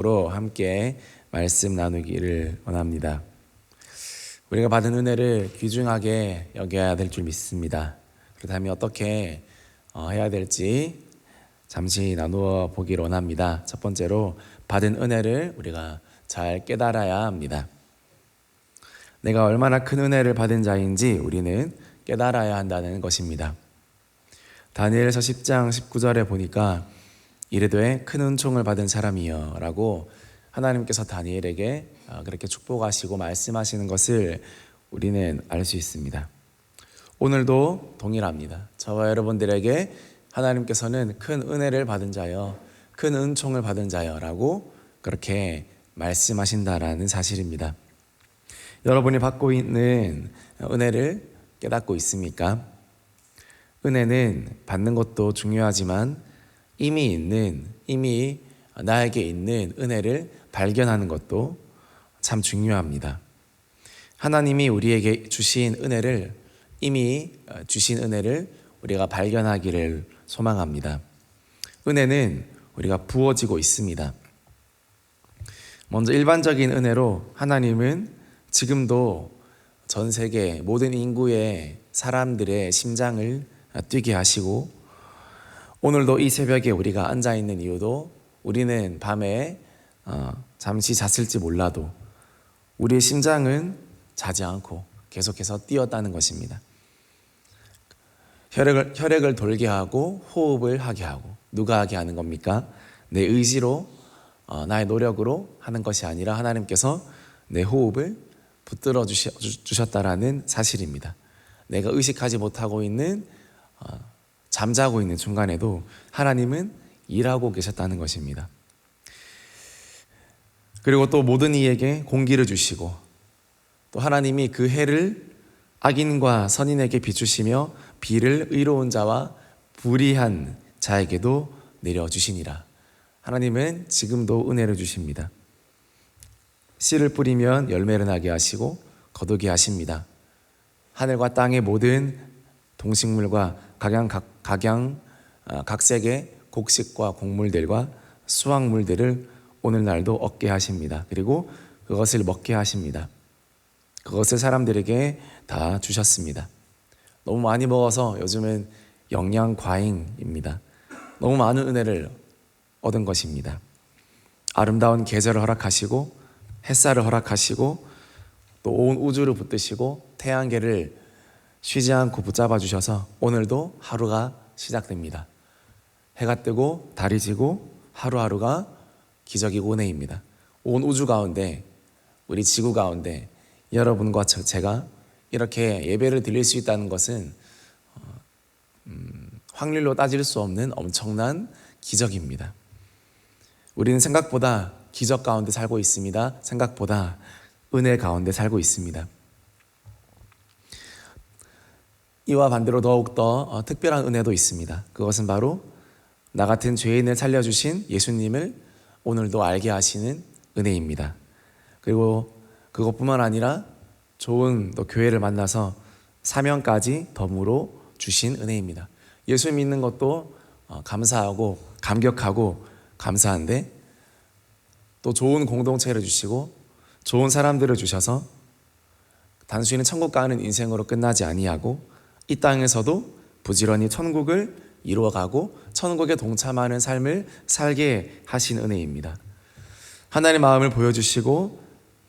로 함께 말씀 나누기를 원합니다. 우리가 받은 은혜를 귀중하게 여겨야 될 줄 믿습니다. 그렇다면 어떻게 어, 해야 될지 잠시 나누어 보기를 원합니다. 첫 번째로 받은 은혜를 우리가 잘 깨달아야 합니다. 내가 얼마나 큰 은혜를 받은 자인지 우리는 깨달아야 한다는 것입니다. 다니엘서 10장 19절에 보니까 이르되 큰 은총을 받은 사람이여 라고 하나님께서 다니엘에게 어, 그렇게 축복하시고 말씀하시는 것을 우리는 알 수 있습니다. 오늘도 동일합니다. 저와 여러분들에게 하나님께서는 큰 은혜를 받은 자여, 큰 은총을 받은 자여라고 그렇게 말씀하신다라는 사실입니다. 여러분이 받고 있는 은혜를 깨닫고 있습니까? 은혜는 받는 것도 중요하지만 이미 있는, 이미 나에게 있는 은혜를 발견하는 것도 참 중요합니다. 하나님이 우리에게 주신 은혜를 이미 주신 은혜를 우리가 발견하기를 소망합니다. 은혜는 우리가 부어지고 있습니다. 먼저 일반적인 은혜로 하나님은 지금도 전 세계 모든 인구의 사람들의 심장을 뛰게 하시고 오늘도 이 새벽에 우리가 앉아 있는 이유도 우리는 밤에 어, 잠시 잤을지 몰라도 우리의 심장은 자지 않고 계속해서 뛰었다는 것입니다. 혈액을, 혈액을 돌게 하고 호흡을 하게 하고 누가 하게 하는 겁니까? 내 의지로 어, 나의 노력으로 하는 것이 아니라 하나님께서 내 호흡을 붙들어 주셨다라는 사실입니다. 내가 의식하지 못하고 있는 어, 잠자고 있는 중간에도 하나님은 일하고 계셨다는 것입니다. 그리고 또 모든 이에게 공기를 주시고 또 하나님이 그 해를 악인과 선인에게 비추시며 비를 의로운 자와 불의한 자에게도 내려 주시니라. 하나님은 지금도 은혜를 주십니다. 씨를 뿌리면 열매를 나게 하시고 거두게 하십니다. 하늘과 땅의 모든 동식물과 각양 각, 각양 아, 각색의 곡식과 곡물들과 수확물들을 오늘날도 얻게 하십니다. 그리고 그것을 먹게 하십니다. 그것을 사람들에게 다 주셨습니다. 너무 많이 먹어서 요즘은 영양 과잉입니다. 너무 많은 은혜를 얻은 것입니다. 아름다운 계절을 허락하시고 햇살을 허락하시고 또 온 우주를 붙드시고 태양계를 쉬지 않고 붙잡아 주셔서 오늘도 하루가 시작됩니다. 해가 뜨고 달이 지고 하루하루가 기적이고 은혜입니다. 온 우주 가운데 우리 지구 가운데 여러분과 저, 제가 이렇게 예배를 드릴 수 있다는 것은 어, 음, 확률로 따질 수 없는 엄청난 기적입니다. 우리는 생각보다 기적 가운데 살고 있습니다. 생각보다 은혜 가운데 살고 있습니다. 이와 반대로 더욱더 어, 특별한 은혜도 있습니다. 그것은 바로 나 같은 죄인을 살려주신 예수님을 오늘도 알게 하시는 은혜입니다. 그리고 그것뿐만 아니라 좋은 또 교회를 만나서 사명까지 덤으로 주신 은혜입니다. 예수 믿는 것도 어, 감사하고 감격하고 감사한데 또 좋은 공동체를 주시고 좋은 사람들을 주셔서 단순히 천국 가는 인생으로 끝나지 아니하고 이 땅에서도 부지런히 천국을 이루어가고 천국에 동참하는 삶을 살게 하신 은혜입니다. 하나님의 마음을 보여주시고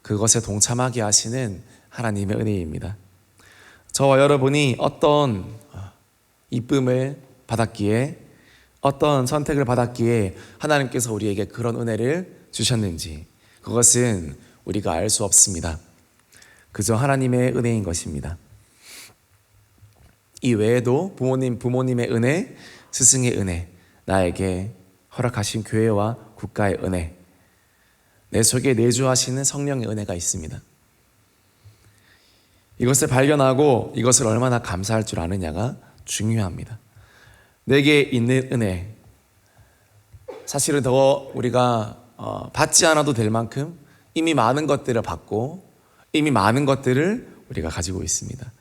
그것에 동참하게 하시는 하나님의 은혜입니다. 저와 여러분이 어떤 이쁨을 받았기에 어떤 선택을 받았기에 하나님께서 우리에게 그런 은혜를 주셨는지 그것은 우리가 알 수 없습니다. 그저 하나님의 은혜인 것입니다. 이 외에도 부모님, 부모님의 은혜, 스승의 은혜, 나에게 허락하신 교회와 국가의 은혜, 내 속에 내주하시는 성령의 은혜가 있습니다. 이것을 발견하고 이것을 얼마나 감사할 줄 아느냐가 중요합니다. 내게 있는 은혜, 사실은 더 우리가 어, 받지 않아도 될 만큼 이미 많은 것들을 받고 이미 많은 것들을 우리가 가지고 있습니다.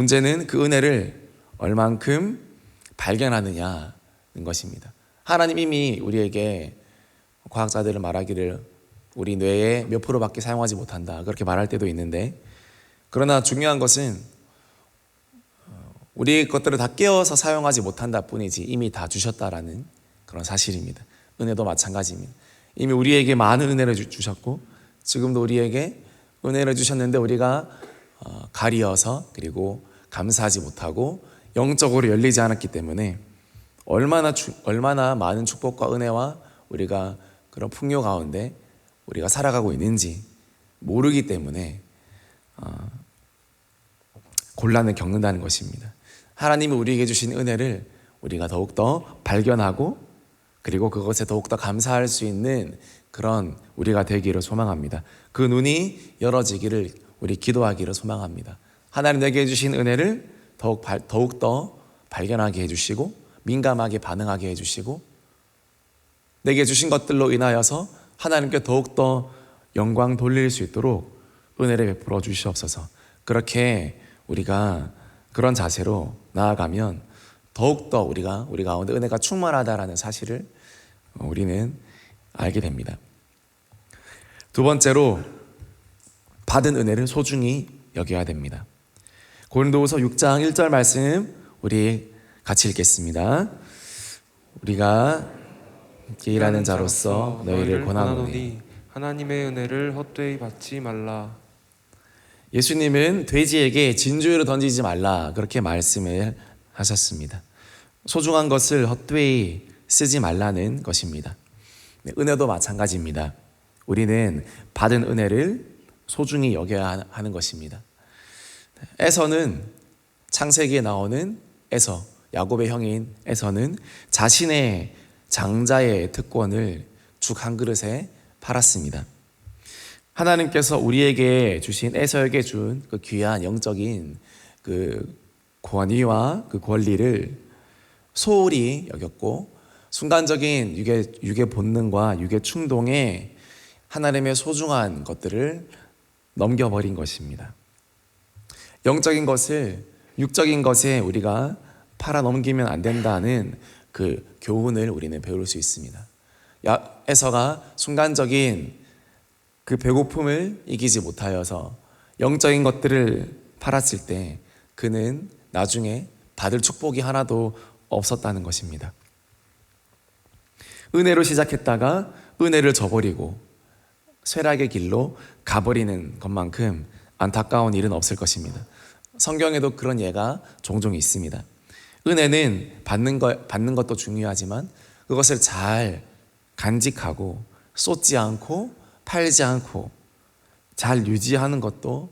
문제는 그 은혜를 얼만큼 발견하느냐는 것입니다. 하나님 이미 우리에게 과학자들은 말하기를 우리 뇌에 몇 프로밖에 사용하지 못한다 그렇게 말할 때도 있는데 그러나 중요한 것은 어, 우리 것들을 다 깨워서 사용하지 못한다 뿐이지 이미 다 주셨다라는 그런 사실입니다. 은혜도 마찬가지입니다. 이미 우리에게 많은 은혜를 주- 주셨고 지금도 우리에게 은혜를 주셨는데 우리가 어, 가리어서 그리고 감사하지 못하고 영적으로 열리지 않았기 때문에 얼마나 주- 얼마나 많은 축복과 은혜와 우리가 그런 풍요 가운데 우리가 살아가고 있는지 모르기 때문에 어, 곤란을 겪는다는 것입니다. 하나님이 우리에게 주신 은혜를 우리가 더욱더 발견하고 그리고 그것에 더욱더 감사할 수 있는 그런 우리가 되기를 소망합니다. 그 눈이 열어지기를 우리 기도하기를 소망합니다. 하나님 내게 주신 은혜를 더욱 발, 더욱 더 발견하게 해주시고 민감하게 반응하게 해주시고 내게 주신 것들로 인하여서 하나님께 더욱 더 영광 돌릴 수 있도록 은혜를 베풀어 주시옵소서. 그렇게 우리가 그런 자세로 나아가면 더욱더 우리가 우리 가운데 은혜가 충만하다라는 사실을 우리는 알게 됩니다. 두 번째로 받은 은혜를 소중히 여겨야 됩니다. 고린도후서 6장 1절 말씀 우리 같이 읽겠습니다. 우리가 일하는 자로서 너희를 권하노니 하나님의 은혜를 헛되이 받지 말라. 예수님은 돼지에게 진주를 던지지 말라 그렇게 말씀을 하셨습니다. 소중한 것을 헛되이 쓰지 말라는 것입니다. 네, 은혜도 마찬가지입니다. 우리는 받은 은혜를 소중히 여겨야 하는 것입니다. 에서는 창세기에 나오는 에서 야곱의 형인 에서는 자신의 장자의 특권을 죽 한 그릇에 팔았습니다. 하나님께서 우리에게 주신 에서에게 준 그 귀한 영적인 그 권위와 그 권리를 소홀히 여겼고 순간적인 육의 육의 본능과 육의 충동에 하나님의 소중한 것들을 넘겨버린 것입니다. 영적인 것을 육적인 것에 우리가 팔아 넘기면 안 된다는 그 교훈을 우리는 배울 수 있습니다. 야- 에서가 순간적인 그 배고픔을 이기지 못하여서 영적인 것들을 팔았을 때 그는 나중에 받을 축복이 하나도 없었다는 것입니다. 은혜로 시작했다가 은혜를 저버리고 쇠락의 길로 가버리는 것만큼 안타까운 일은 없을 것입니다. 성경에도 그런 예가 종종 있습니다. 은혜는 받는 것, 받는 것도 중요하지만 그것을 잘 간직하고 쏟지 않고 팔지 않고 잘 유지하는 것도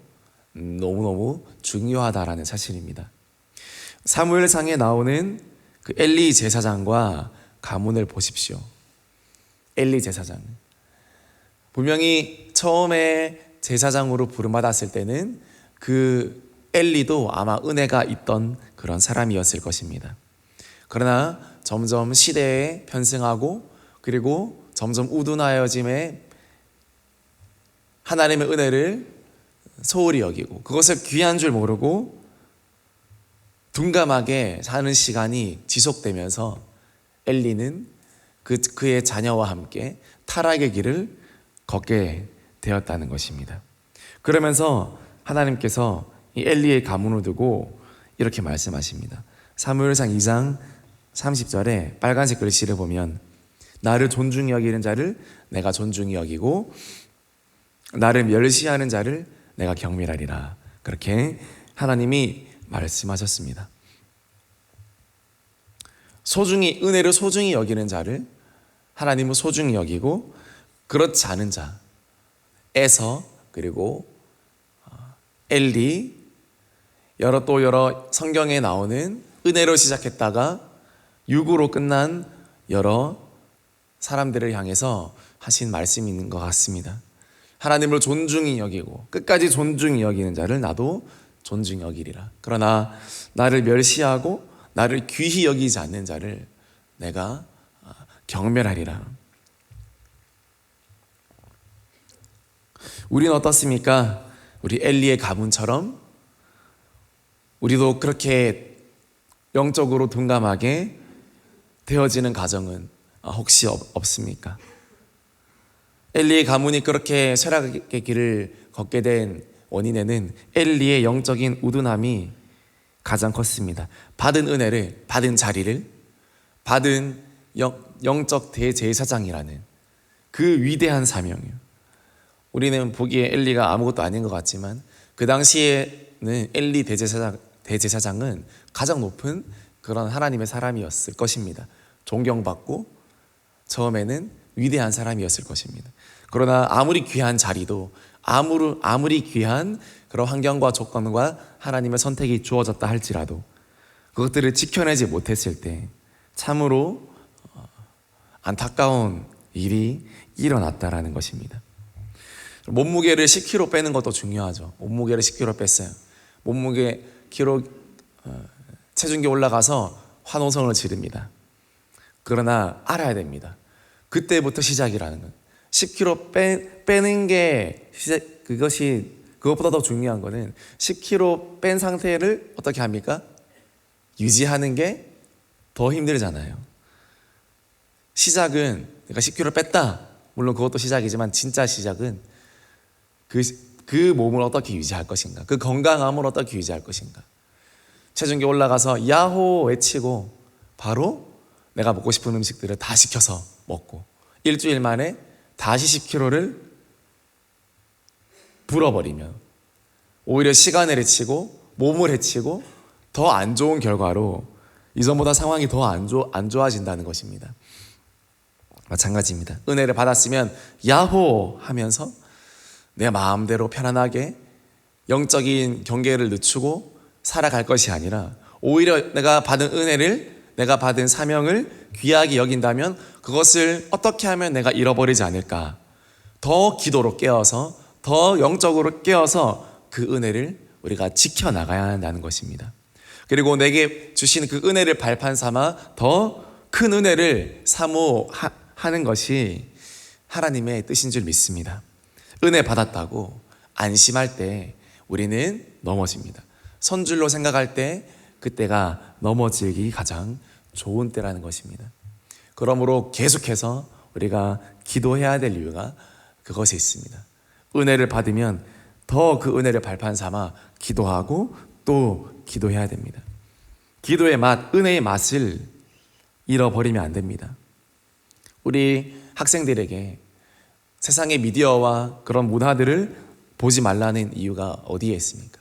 음, 너무너무 중요하다라는 사실입니다. 사무엘상에 나오는 그 엘리 제사장과 가문을 보십시오. 엘리 제사장. 분명히 처음에 제사장으로 부름받았을 때는 그 엘리도 아마 은혜가 있던 그런 사람이었을 것입니다. 그러나 점점 시대에 편승하고 그리고 점점 우둔하여짐에 하나님의 은혜를 소홀히 여기고 그것을 귀한 줄 모르고 둔감하게 사는 시간이 지속되면서 엘리는 그 그의 자녀와 함께 타락의 길을 걷게 되었다는 것입니다. 그러면서 하나님께서 이 엘리의 가문을 두고 이렇게 말씀하십니다. 사무엘상 2장 30절에 빨간색 글씨를 보면 나를 존중히 여기는 자를 내가 존중히 여기고 나를 멸시하는 자를 내가 경멸하리라. 그렇게 하나님이 말씀하셨습니다. 소중히 은혜를 소중히 여기는 자를 하나님은 소중히 여기고 그렇지 않은 자 에서 그리고 어, 엘리 여러 또 여러 성경에 나오는 은혜로 시작했다가 육으로 끝난 여러 사람들을 향해서 하신 말씀이 있는 것 같습니다. 하나님을 존중히 여기고 끝까지 존중히 여기는 자를 나도 존중히 여기리라. 그러나 나를 멸시하고 나를 귀히 여기지 않는 자를 내가 아, 경멸하리라. 우리는 어떻습니까? 우리 엘리의 가문처럼 우리도 그렇게 영적으로 둔감하게 되어지는 가정은 아, 혹시 없, 없습니까? 엘리의 가문이 그렇게 쇠락의 길을 걷게 된 원인에는 엘리의 영적인 우둔함이 가장 컸습니다. 받은 은혜를, 받은 자리를, 받은 영, 영적 대제사장이라는 그 위대한 사명이요. 우리는 보기에 엘리가 아무것도 아닌 것 같지만 그 당시에는 엘리 대제사장, 대제사장은 가장 높은 그런 하나님의 사람이었을 것입니다. 존경받고 처음에는 위대한 사람이었을 것입니다. 그러나 아무리 귀한 자리도 아무리 아무리 귀한 그런 환경과 조건과 하나님의 선택이 주어졌다 할지라도 그것들을 지켜내지 못했을 때 참으로 어, 안타까운 일이 일어났다라는 것입니다. 몸무게를 10kg 빼는 것도 중요하죠. 몸무게를 10kg 뺐어요. 몸무게 키로 어, 체중계 올라가서 환호성을 지릅니다. 그러나 알아야 됩니다. 그때부터 시작이라는 건 10kg 빼, 빼는 게 시작, 그것이 그것보다 더 중요한 거는 10kg 뺀 상태를 어떻게 합니까? 유지하는 게 더 힘들잖아요. 시작은 내가 10kg 뺐다. 물론 그것도 시작이지만 진짜 시작은 그, 그 몸을 어떻게 유지할 것인가? 그 건강함을 어떻게 유지할 것인가? 체중계 올라가서 야호 외치고 바로 내가 먹고 싶은 음식들을 다 시켜서 먹고 일주일 만에 다시 10kg를 불어버리면 오히려 시간을 해치고 몸을 해치고 더 안 좋은 결과로 이전보다 상황이 더 안 안 좋아진다는 것입니다. 마찬가지입니다. 은혜를 받았으면 야호 하면서 내 마음대로 편안하게 영적인 경계를 늦추고 살아갈 것이 아니라 오히려 내가 받은 은혜를 내가 받은 사명을 귀하게 여긴다면 그것을 어떻게 하면 내가 잃어버리지 않을까 더 기도로 깨어서 더 영적으로 깨어서 그 은혜를 우리가 지켜나가야 한다는 것입니다. 그리고 내게 주신 그 은혜를 발판 삼아 더 큰 은혜를 사모하는 것이 하나님의 뜻인 줄 믿습니다. 은혜 받았다고 안심할 때 우리는 넘어집니다. 선줄로 생각할 때 그때가 넘어지기 가장 좋은 때라는 것입니다. 그러므로 계속해서 우리가 기도해야 될 이유가 그것에 있습니다. 은혜를 받으면 더 그 은혜를 발판 삼아 기도하고 또 기도해야 됩니다. 기도의 맛, 은혜의 맛을 잃어버리면 안 됩니다. 우리 학생들에게 세상의 미디어와 그런 문화들을 보지 말라는 이유가 어디에 있습니까?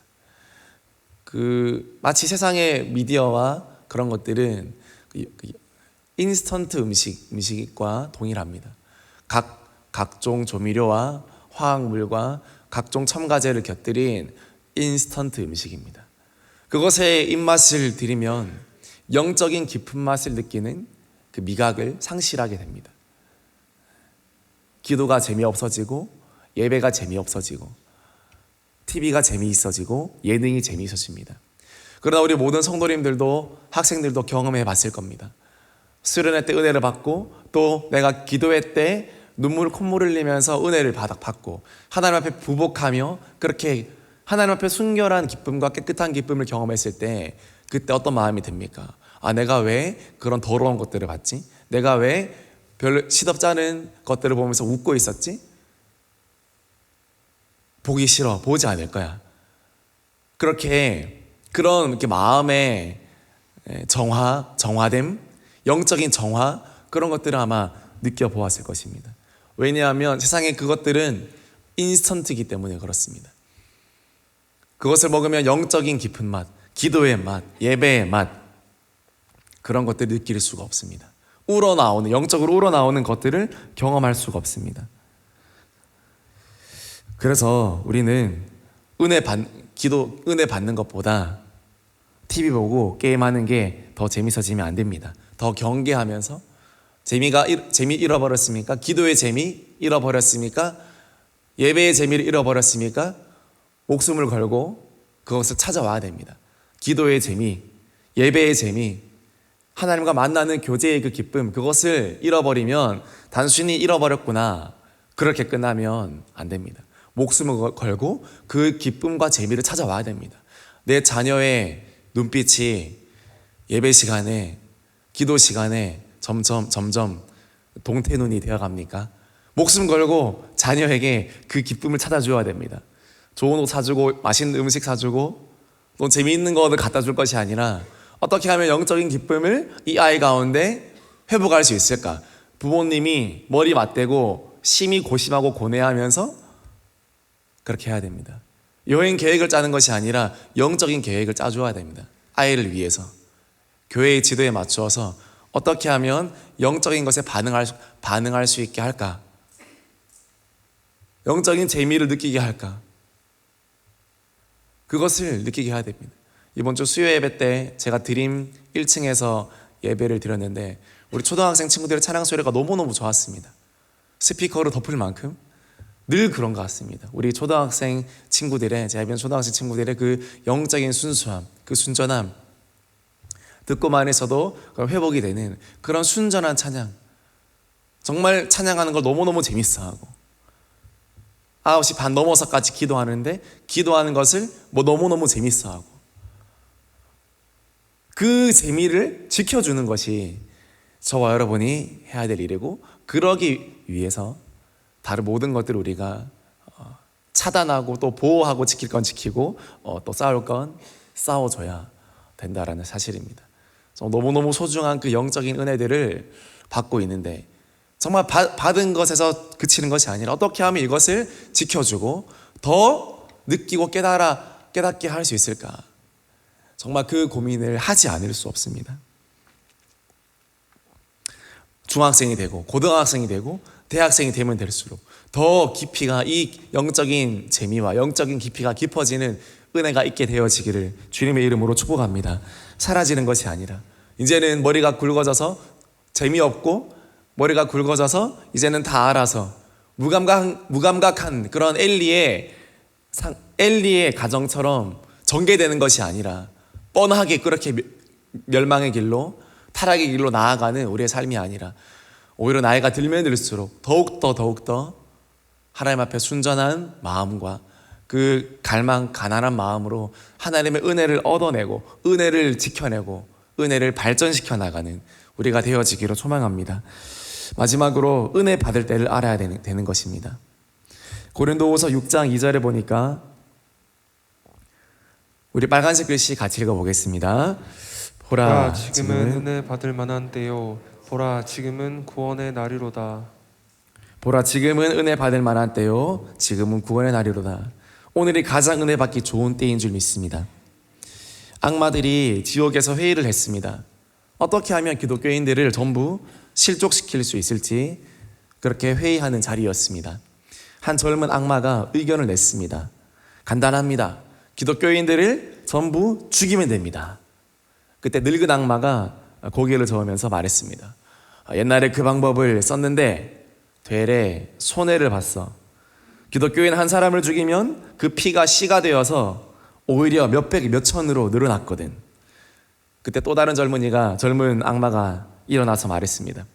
그 마치 세상의 미디어와 그런 것들은 그- 그 인스턴트 음식 음식과 동일합니다. 각 각종 조미료와 화학물과 각종 첨가제를 곁들인 인스턴트 음식입니다. 그것에 입맛을 들이면 영적인 깊은 맛을 느끼는 그 미각을 상실하게 됩니다. 기도가 재미없어지고 예배가 재미없어지고 TV가 재미있어지고 예능이 재미있어집니다. 그러나 우리 모든 성도님들도 학생들도 경험해 봤을 겁니다. 수련회 때 은혜를 받고 또 내가 기도회 때 눈물 콧물 흘리면서 은혜를 바닥 받고 하나님 앞에 부복하며 그렇게 하나님 앞에 순결한 기쁨과 깨끗한 기쁨을 경험했을 때 그때 어떤 마음이 듭니까? 아 내가 왜 그런 더러운 것들을 봤지? 내가 왜 별 시덥지 않은 것들을 보면서 웃고 있었지? 보기 싫어 보지 않을 거야. 그렇게 그런 이렇게 마음의 정화, 정화됨, 영적인 정화 그런 것들을 아마 느껴보았을 것입니다. 왜냐하면 세상의 그것들은 인스턴트이기 때문에 그렇습니다. 그것을 먹으면 영적인 깊은 맛, 기도의 맛, 예배의 맛 그런 것들을 느낄 수가 없습니다. 우러나오는 영적으로 우러나오는 것들을 경험할 수가 없습니다. 그래서 우리는 은혜 받 기도 은혜 받는 것보다 TV 보고 게임하는 게 더 재밌어지면 안 됩니다. 더 경계하면서 재미가 잃- 재미 잃어버렸습니까? 기도의 재미 잃어버렸습니까? 예배의 재미를 잃어버렸습니까? 목숨을 걸고 그것을 찾아와야 됩니다. 기도의 재미, 예배의 재미, 하나님과 만나는 교제의 그 기쁨, 그것을 잃어버리면 단순히 잃어버렸구나. 그렇게 끝나면 안 됩니다. 목숨을 걸- 걸고 그 기쁨과 재미를 찾아와야 됩니다. 내 자녀의 눈빛이 예배 시간에, 기도 시간에 점점, 점점 동태 눈이 되어 갑니까? 목숨 걸고 자녀에게 그 기쁨을 찾아줘야 됩니다. 좋은 옷 사주고 맛있는 음식 사주고 또 재미있는 거를 갖다 줄 것이 아니라 어떻게 하면 영적인 기쁨을 이 아이 가운데 회복할 수 있을까? 부모님이 머리 맞대고 심히 고심하고 고뇌하면서 그렇게 해야 됩니다. 여행 계획을 짜는 것이 아니라 영적인 계획을 짜줘야 됩니다. 아이를 위해서. 교회의 지도에 맞추어서 어떻게 하면 영적인 것에 반응할, 수- 반응할 수 있게 할까? 영적인 재미를 느끼게 할까? 그것을 느끼게 해야 됩니다. 이번 주 수요 예배 때 제가 드림 1층에서 예배를 드렸는데 우리 초등학생 친구들의 찬양 소리가 너무너무 좋았습니다. 스피커로 덮을 만큼 늘 그런 것 같습니다. 우리 초등학생 친구들의 제가 본 초등학생 친구들의 그 영적인 순수함, 그 순전함 듣고만 해서도 회복이 되는 그런 순전한 찬양. 정말 찬양하는 걸 너무너무 재밌어하고 9시 반 넘어서까지 기도하는데 기도하는 것을 뭐 너무너무 재밌어하고 그 재미를 지켜주는 것이 저와 여러분이 해야 될 일이고 그러기 위해서 다른 모든 것들을 우리가 어, 차단하고 또 보호하고 지킬 건 지키고 어, 또 싸울 건 싸워줘야 된다라는 사실입니다. 저 너무너무 소중한 그 영적인 은혜들을 받고 있는데 정말 받- 받은 것에서 그치는 것이 아니라 어떻게 하면 이것을 지켜주고 더 느끼고 깨달아 깨닫게 할 수 있을까? 정말 그 고민을 하지 않을 수 없습니다. 중학생이 되고 고등학생이 되고 대학생이 되면 될수록 더 깊이가 이 영적인 재미와 영적인 깊이가 깊어지는 은혜가 있게 되어지기를 주님의 이름으로 축복합니다. 사라지는 것이 아니라 이제는 머리가 굵어져서 재미없고 머리가 굵어져서 이제는 다 알아서 무감각 무감각한 그런 엘리의 상, 엘리의 가정처럼 전개되는 것이 아니라 뻔하게 그렇게 멸- 멸망의 길로 타락의 길로 나아가는 우리의 삶이 아니라 오히려 나이가 들면 들수록 더욱더 더욱더 하나님 앞에 순전한 마음과 그 갈망 가난한 마음으로 하나님의 은혜를 얻어내고 은혜를 지켜내고 은혜를 발전시켜 나가는 우리가 되어지기로 소망합니다. 마지막으로 은혜 받을 때를 알아야 되는, 되는 것입니다. 고린도후서 6장 2절에 보니까 우리 빨간색 글씨 같이 읽어보겠습니다. 보라, 보라 지금은 은혜 받을 만한 때요. 보라 지금은 구원의 날이로다. 보라 지금은 은혜 받을 만한 때요. 지금은 구원의 날이로다. 오늘이 가장 은혜 받기 좋은 때인 줄 믿습니다. 악마들이 지옥에서 회의를 했습니다. 어떻게 하면 기독교인들을 전부 실족시킬 수 있을지 그렇게 회의하는 자리였습니다. 한 젊은 악마가 의견을 냈습니다 간단합니다 기독교인들을 전부 죽이면 됩니다 그때 늙은 악마가 고개를 저으면서 말했습니다. 아, 옛날에 그 방법을 썼는데 되레 손해를 봤어. 기독교인 한 사람을 죽이면 그 피가 씨가 되어서 오히려 몇백, 몇천으로 늘어났거든. 그때 또 다른 젊은이가 젊은 악마가 일어나서 말했습니다.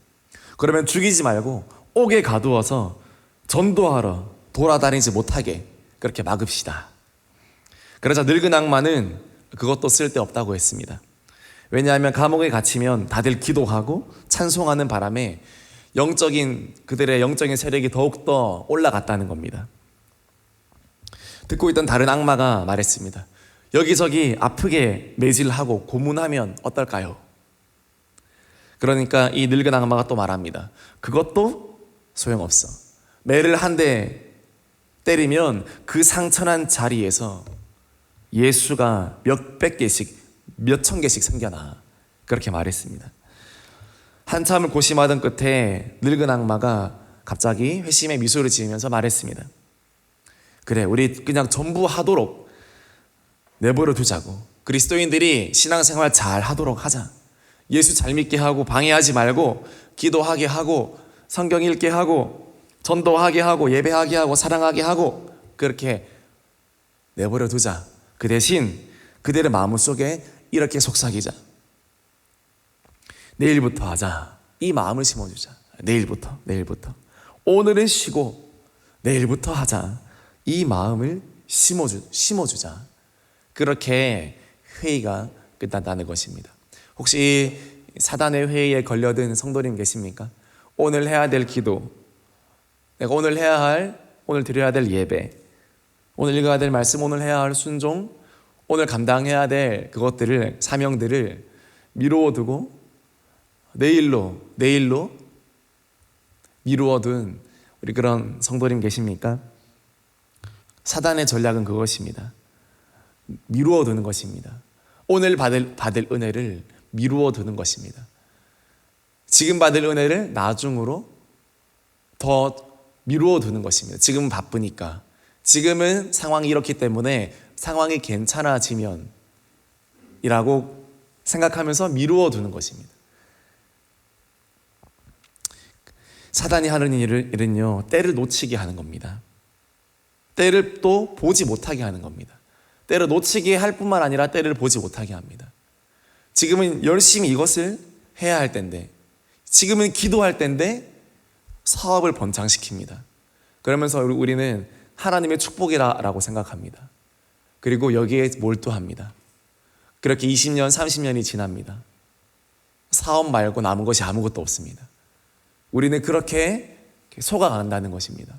그러면 죽이지 말고 옥에 가두어서 전도하러 돌아다니지 못하게 그렇게 막읍시다. 그러자 늙은 악마는 그것도 쓸데없다고 했습니다. 왜냐하면 감옥에 갇히면 다들 기도하고 찬송하는 바람에 영적인 그들의 영적인 세력이 더욱더 올라갔다는 겁니다. 듣고 있던 다른 악마가 말했습니다. 여기저기 아프게 매질하고 고문하면 어떨까요? 그러니까 이 늙은 악마가 또 말합니다. 그것도 소용없어. 매를 한 대 때리면 그 상처난 자리에서 예수가 몇백 개씩 몇천 개씩 생겨나 그렇게 말했습니다. 한참을 고심하던 끝에 늙은 악마가 갑자기 회심의 미소를 지으면서 말했습니다. 그래, 우리 그냥 전부 하도록 내버려 두자고. 그리스도인들이 신앙생활 잘 하도록 하자. 예수 잘 믿게 하고 방해하지 말고 기도하게 하고 성경 읽게 하고 전도하게 하고 예배하게 하고 사랑하게 하고 그렇게 내버려 두자. 그 대신 그들의 마음속에 이렇게 속삭이자. 내일부터 하자. 이 마음을 심어주자. 내일부터, 내일부터. 오늘은 쉬고 내일부터 하자. 이 마음을 심어주, 심어주자. 그렇게 회의가 끝난다는 것입니다. 혹시 사단의 회의에 걸려든 성도님 계십니까? 오늘 해야 될 기도, 내가 오늘 해야 할 오늘 드려야 될 예배, 오늘 읽어야 될 말씀, 오늘 해야 할 순종, 오늘 감당해야 될 그것들을 사명들을 미루어 두고 내일로 내일로 미루어 둔 우리 그런 성도님 계십니까? 사단의 전략은 그것입니다. 미루어 두는 것입니다. 오늘 받을 받을 은혜를 미루어 두는 것입니다. 지금 받을 은혜를 나중으로 더 미루어 두는 것입니다. 지금은 바쁘니까. 지금은 상황이 이렇기 때문에 상황이 괜찮아지면 이라고 생각하면서 미루어 두는 것입니다. 사단이 하는 일은요, 때를 놓치게 하는 겁니다. 때를 또 보지 못하게 하는 겁니다. 때를 놓치게 할 뿐만 아니라 때를 보지 못하게 합니다. 지금은 열심히 이것을 해야 할 때인데, 지금은 기도할 때인데, 사업을 번창시킵니다. 그러면서 우리- 우리는 하나님의 축복이라고 생각합니다. 그리고 여기에 몰두합니다. 그렇게 20년, 30년이 지납니다. 사업 말고 남은 것이 아무것도 없습니다. 우리는 그렇게 속아간다는 것입니다.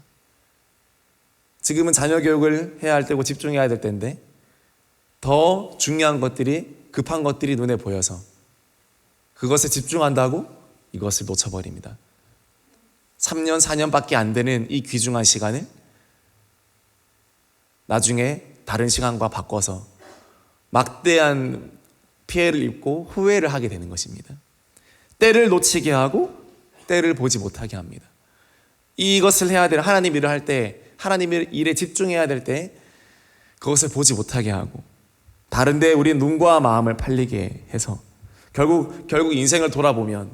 지금은 자녀 교육을 해야 할 때고 집중해야 될 때인데 더 중요한 것들이 급한 것들이 눈에 보여서 그것에 집중한다고 이것을 놓쳐버립니다. 3년, 4년밖에 안 되는 이 귀중한 시간을 나중에 다른 시간과 바꿔서 막대한 피해를 입고 후회를 하게 되는 것입니다. 때를 놓치게 하고 때를 보지 못하게 합니다. 이것을 해야 될 하나님 일을 할 때, 하나님 일에 집중해야 될 때, 그것을 보지 못하게 하고, 다른데 우리 눈과 마음을 팔리게 해서, 결국, 결국 인생을 돌아보면,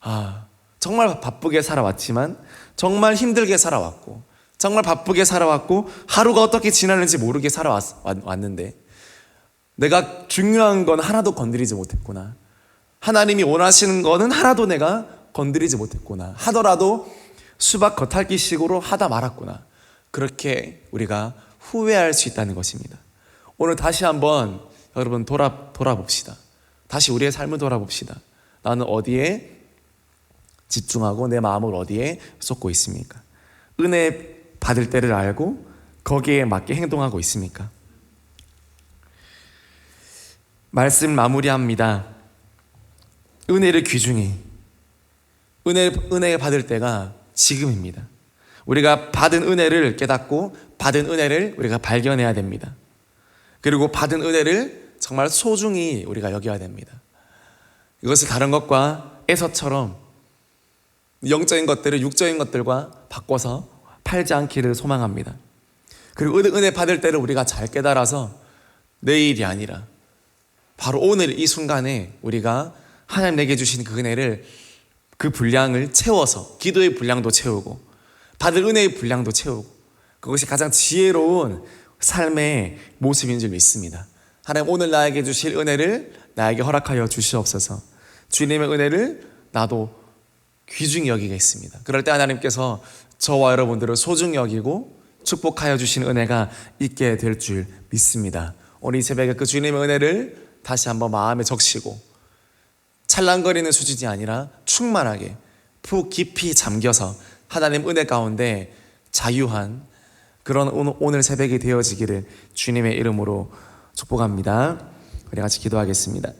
아, 정말 바쁘게 살아왔지만, 정말 힘들게 살아왔고, 정말 바쁘게 살아왔고, 하루가 어떻게 지나는지 모르게 살아왔는데, 내가 중요한 건 하나도 건드리지 못했구나. 하나님이 원하시는 거는 하나도 내가 건드리지 못했구나. 하더라도 수박 겉핥기 식으로 하다 말았구나. 그렇게 우리가 후회할 수 있다는 것입니다. 오늘 다시 한번 여러분 돌아 돌아봅시다. 다시 우리의 삶을 돌아봅시다. 나는 어디에 집중하고 내 마음을 어디에 쏟고 있습니까? 은혜 받을 때를 알고 거기에 맞게 행동하고 있습니까? 말씀 마무리합니다. 은혜를 귀중히 은혜 은혜 받을 때가 지금입니다. 우리가 받은 은혜를 깨닫고 받은 은혜를 우리가 발견해야 됩니다. 그리고 받은 은혜를 정말 소중히 우리가 여겨야 됩니다. 이것을 다른 것과 에서처럼 영적인 것들을 육적인 것들과 바꿔서 팔지 않기를 소망합니다. 그리고 은- 은혜 받을 때를 우리가 잘 깨달아서 내일이 아니라 바로 오늘 이 순간에 우리가 하나님 내게 주신 그 은혜를 그 분량을 채워서 기도의 분량도 채우고 받을 은혜의 분량도 채우고 그것이 가장 지혜로운 삶의 모습인 줄 믿습니다. 하나님 오늘 나에게 주실 은혜를 나에게 허락하여 주시옵소서. 주님의 은혜를 나도 귀중히 여기겠습니다. 그럴 때 하나님께서 저와 여러분들을 소중히 여기고 축복하여 주신 은혜가 있게 될 줄 믿습니다. 오늘 이 새벽에 그 주님의 은혜를 다시 한번 마음에 적시고 찰랑거리는 수준이 아니라 충만하게 푹 깊이 잠겨서 하나님 은혜 가운데 자유한 그런 오늘- 새벽이 되어지기를 주님의 이름으로 축복합니다. 우리 같이 기도하겠습니다.